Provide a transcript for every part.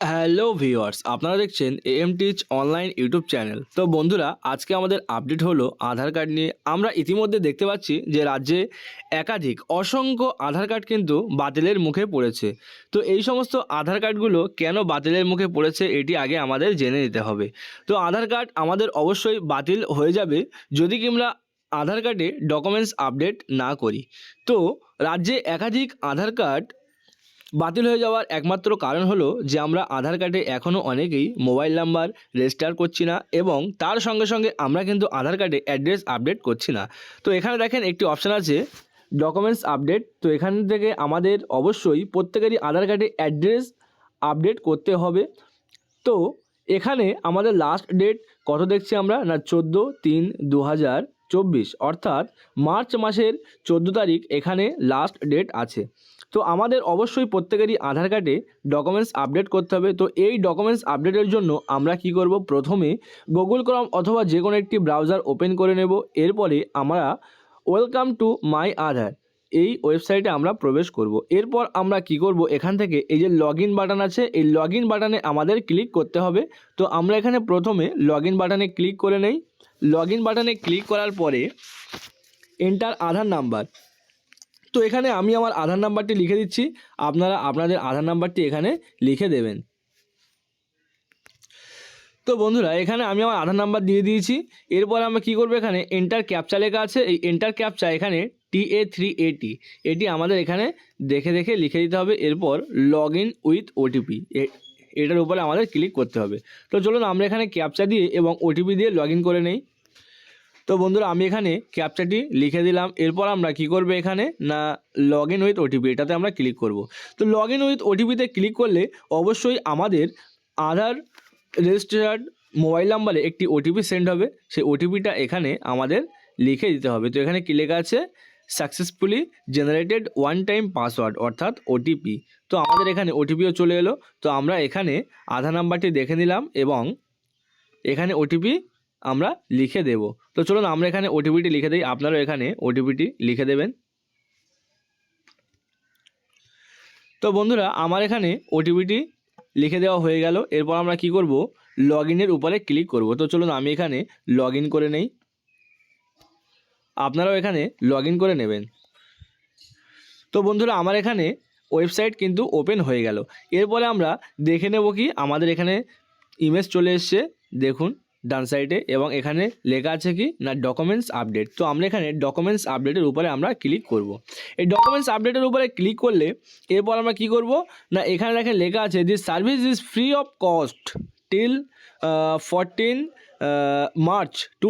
Hello viewers, আপনারা দেখছেন AM teach online YouTube channel. তো বন্ধুরা, আজকে আমাদের আপডেট হলো আধার কার্ড নিয়ে। আমরা ইতিমধ্যে দেখতে পাচ্ছি যে রাজ্যে একাধিক অসংখ্য আধার কার্ড কিন্তু বাতিলের মুখে পড়েছে। তো এই সমস্ত আধার কার্ডগুলো কেন বাতিলের মুখে পড়েছে, এটি আগে আমাদের জেনে নিতে হবে। তো আধার কার্ড আমাদের অবশ্যই বাতিল হয়ে যাবে যদি কিংবা আধার কার্ডে ডকুমেন্টস আপডেট না করি। তো রাজ্যে একাধিক আধার কার্ড বাতিল হয়ে যাওয়ার একমাত্র কারণ হলো যে আমরা আধার কার্ডে এখনও অনেকেই মোবাইল নাম্বার রেজিস্টার করছি না এবং তার সঙ্গে সঙ্গে আমরা কিন্তু আধার কার্ডে অ্যাড্রেস আপডেট করছি না। তো এখানে দেখেন একটি অপশান আছে ডকুমেন্টস আপডেট। তো এখান থেকে আমাদের অবশ্যই প্রত্যেকেরই আধার কার্ডে অ্যাড্রেস আপডেট করতে হবে। তো এখানে আমাদের লাস্ট ডেট কত দেখছি আমরা? না, চোদ্দ তিন দু হাজার চব্বিশ। অর্থাৎ মার্চ মাসের চোদ্দ তারিখ এখানে লাস্ট ডেট আছে। তো আমাদের অবশ্যই প্রত্যেকেরই আধার কার্ডে ডকুমেন্টস আপডেট করতে হবে। তো এই ডকুমেন্টস আপডেটের জন্য আমরা কি করব? প্রথমে গুগল ক্রম অথবা যে কোনো একটি ব্রাউজার ওপেন করে নেব। এরপরে আমরা ওয়েলকাম টু মাই আধার এই ওয়েবসাইটে আমরা প্রবেশ করব। এরপর আমরা কি করব? এখান থেকে এই যে লগ বাটন আছে, এই লগ বাটনে আমাদের ক্লিক করতে হবে। তো আমরা এখানে প্রথমে লগ বাটনে ক্লিক করে নেই। লগ বাটনে ক্লিক করার পরে এন্টার আধার নাম্বার তো এখানে আমি আমার আধার নাম্বারটি লিখে দিচ্ছি। আপনারা আপনাদের আধার নাম্বারটি এখানে লিখে দেবেন। তো বন্ধুরা, এখানে আমি আমার আধার নাম্বার দিয়ে দিয়েছি। এরপর আমরা কী করব এখানে? এন্টার ক্যাপচা লেখা আছে। এই এন্টার ক্যাপচা এখানে টি এ থ্রি এটি এটি আমাদের এখানে দেখে দেখে লিখে দিতে হবে। এরপর লগ ইন উইথ ওটিপি এটার উপরে আমাদের ক্লিক করতে হবে। তো চলুন আমরা এখানে ক্যাপচা দিয়ে এবং ওটিপি দিয়ে লগ করে নেই। তো বন্ধুরা, আমি এখানে ক্যাপচাটি লিখে দিলাম। এরপর আমরা কি করব এখানে? না লগ ইন উইথ ওটিপি এটাতে আমরা ক্লিক করব। তো লগ ইন উইথ ওটিপিতে ক্লিক করলে অবশ্যই আমাদের আধার রেজিস্টার্ড মোবাইল নাম্বারে একটি ওটিপি সেন্ড হবে। সেই ওটিপিটা এখানে আমাদের লিখে দিতে হবে। তো এখানে কি লেখা আছে? Successfully generated one time password অর্থাৎ ওটিপি তো আমাদের এখানে ওটিপিও চলে এলো। তো আমরা এখানে আধার নাম্বারটি দেখে নিলাম এবং এখানে ওটিপি আমরা লিখে দেব। তো চলুন আমরা এখানে ওটিপিটি লিখে দিই। আপনারাও এখানে ওটিপিটি লিখে দেবেন। তো বন্ধুরা, আমার এখানে ওটিপিটি লিখে দেওয়া হয়ে গেল। এরপর আমরা কি করব? লগ ইনের উপরে ক্লিক করব। তো চলুন আমি এখানে লগ করে নেই। আপনারাও এখানে লগ করে নেবেন। তো বন্ধুরা, আমার এখানে ওয়েবসাইট কিন্তু ওপেন হয়ে গেল। এরপরে আমরা দেখে নেব কি আমাদের এখানে ইমেজ চলে এসছে। দেখুন। ডান সাইডে এবং এখানে লেখা আছে কি, না ডকুমেন্টস আপডেট তো আমরা এখানে ডকুমেন্টস আপডেটের উপরে আমরা ক্লিক করব। এই ডকুমেন্টস আপডেটের উপরে ক্লিক করলে এরপর আমরা কি করব? না, এখানে দেখেন লেখা আছে this service is free of cost till fourteen March two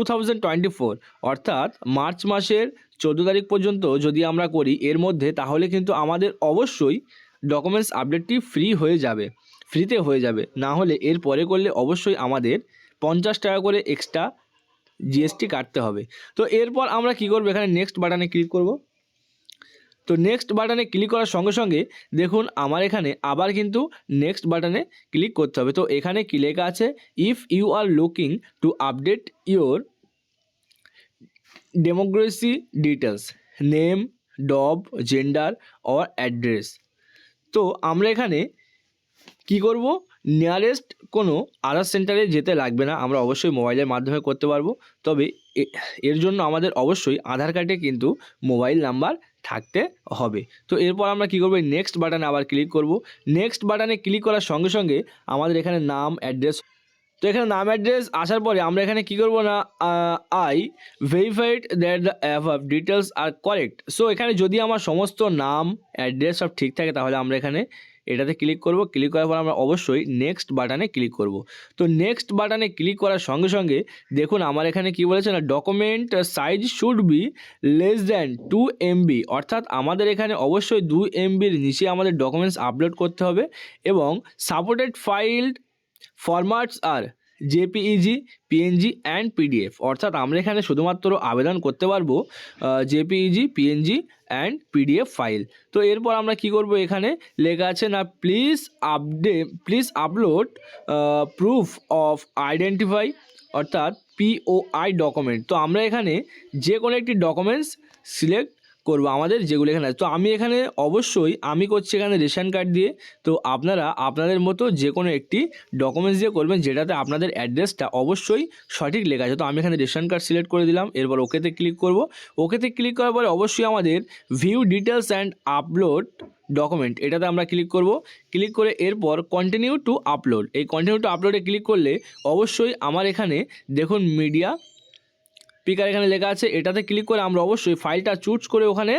অর্থাৎ মার্চ মাসের চোদ্দ তারিখ পর্যন্ত যদি আমরা করি, এর মধ্যে তাহলে কিন্তু আমাদের অবশ্যই ডকুমেন্টস আপডেটটি ফ্রি হয়ে যাবে ফ্রিতে হয়ে যাবে। না হলে এর পরে করলে অবশ্যই আমাদের পঞ্চাশ টাকা করে এক্সট্রা জিএসটি কাটতে হবে। তো এরপর আমরা কি করব? এখানে নেক্সট বাটনে ক্লিক করব। তো নেক্সট বাটনে ক্লিক করার সঙ্গে সঙ্গে দেখুন আমার এখানে আবার কিন্তু নেক্সট বাটনে ক্লিক করতে হবে। তো এখানে কি লেখা আছে? If you are looking to update your democracy details name DOB gender or address তো আমরা এখানে কি করব? নিয়ারেস্ট কোনো আধার সেন্টারে যেতে লাগবে না, আমরা অবশ্যই মোবাইলের মাধ্যমে করতে পারব। তবে এর জন্য আমাদের অবশ্যই আধার কার্ডে কিন্তু মোবাইল নাম্বার থাকতে হবে। তো এরপর আমরা কী করব? নেক্সট বাটনে আবার ক্লিক করব। নেক্সট বাটনে ক্লিক করার সঙ্গে সঙ্গে আমাদের এখানে নাম অ্যাড্রেস তো এখানে নাম অ্যাড্রেস আসার পরে আমরা এখানে কি করব না? I verified that the above details are correct so এখানে যদি আমার সমস্ত নাম অ্যাড্রেস সব ঠিক থাকে, তাহলে আমরা এখানে এটাতে ক্লিক করব ক্লিক করার পর আমরা অবশ্যই নেক্সট বাটনে ক্লিক করব। তো নেক্সট বাটনে ক্লিক করার সঙ্গে সঙ্গে দেখুন আমার এখানে কি বলেছে না document size should be less than two MB অর্থাৎ আমাদের এখানে অবশ্যই দু এমবির নিচে আমাদের ডকুমেন্টস আপলোড করতে হবে এবং supported file formats R JPEG, PNG and PDF. অর্থাৎ আমরা এখানে শুধুমাত্র আবেদন করতে পারব JPEG, PNG and PDF file তো এরপর আমরা কি করব এখানে? লেখা আছে না please আপডে please upload proof of identify অর্থাৎ পিওআই ডকুমেন্ট তো আমরা এখানে যে কোনো একটি ডকুমেন্টস সিলেক্ট করব আমাদের যেগুলো এখানে আছে। তো আমি এখানে অবশ্যই আমি করছি এখানে রেশন কার্ড দিয়ে। তো আপনারা আপনাদের মতো যে কোনো একটি ডকুমেন্টস দিয়ে করবেন যেটাতে আপনাদের অ্যাড্রেসটা অবশ্যই সঠিক লেখা আছে। তো আমি এখানে রেশন কার্ড সিলেক্ট করে দিলাম, এরপর ওকেতে ক্লিক করব। ওকেতে ক্লিক করার পরে অবশ্যই আমাদের view details and upload document এটাতে আমরা ক্লিক করব। ক্লিক করে এরপর কন্টিনিউ টু আপলোড এই কন্টিনিউ টু আপলোডে ক্লিক করলে অবশ্যই আমার এখানে দেখুন মিডিয়া স্পিকার এখানে লেখা আছে, এটাতে ক্লিক করে আমরা অবশ্যই ফাইলটা চুজ করে ওখানে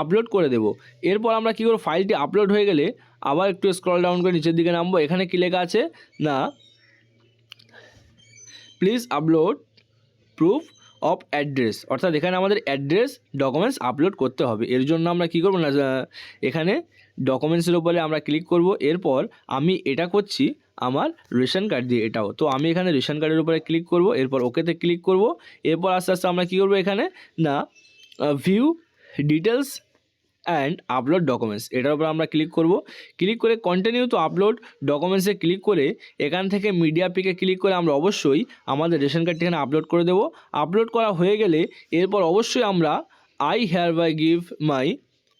আপলোড করে দেব। এরপর আমরা কী করব ফাইলটি আপলোড হয়ে গেলে আবার একটু স্ক্রল ডাউন করে নিচের দিকে নামবো। এখানে কী লেখা আছে? না। Please upload proof of address অর্থাৎ এখানে আমাদের অ্যাড্রেস ডকুমেন্টস আপলোড করতে হবে। এর জন্য আমরা কী করব না এখানে ডকুমেন্টসের উপরে আমরা ক্লিক করব। এরপর আমি এটা করছি আমার রেশন কার্ড দিয়ে এটাও। তো আমি এখানে রেশন কার্ডের উপরে ক্লিক করব, এরপর ওকেতে ক্লিক করব, এরপর আস্তে আস্তে আমরা কী করব এখানে? না view details and upload documents এটার উপর আমরা ক্লিক করব। ক্লিক করে কন্টিনিউ টু আপলোড ডকুমেন্টসে ক্লিক করে এখান থেকে মিডিয়া পিকে ক্লিক করে আমরা অবশ্যই আমাদের রেশন কার্ডটি এখানে আপলোড করে দেবো। আপলোড করা হয়ে গেলে এরপর অবশ্যই আমরা I hereby give my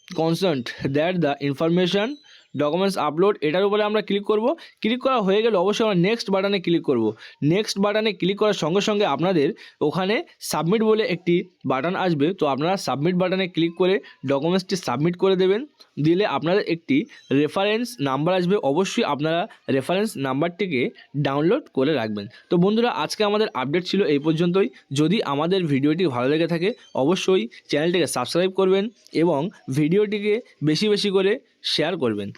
consent that the information documents upload এটার উপরে আমরা ক্লিক করব। ক্লিক করা হয়ে গেলে অবশ্যই আমরা নেক্সট বাটনে ক্লিক করব। নেক্সট বাটনে ক্লিক করার সঙ্গে সঙ্গে আপনাদের ওখানে সাবমিট বলে একটি বাটন আসবে। তো আপনারা সাবমিট বাটনে ক্লিক করে ডকুমেন্টসটি সাবমিট করে দেবেন। দিলে আপনাদের একটি রেফারেন্স নাম্বার আসবে। অবশ্যই আপনারা রেফারেন্স নাম্বারটিকে ডাউনলোড করে রাখবেন। তো বন্ধুরা, আজকে আমাদের আপডেট ছিল এই পর্যন্তই। যদি আমাদের ভিডিওটি ভালো লেগে থাকে, অবশ্যই চ্যানেলটিকে সাবস্ক্রাইব করবেন এবং ভিডিওটিকে বেশি বেশি করে শেয়ার করবেন।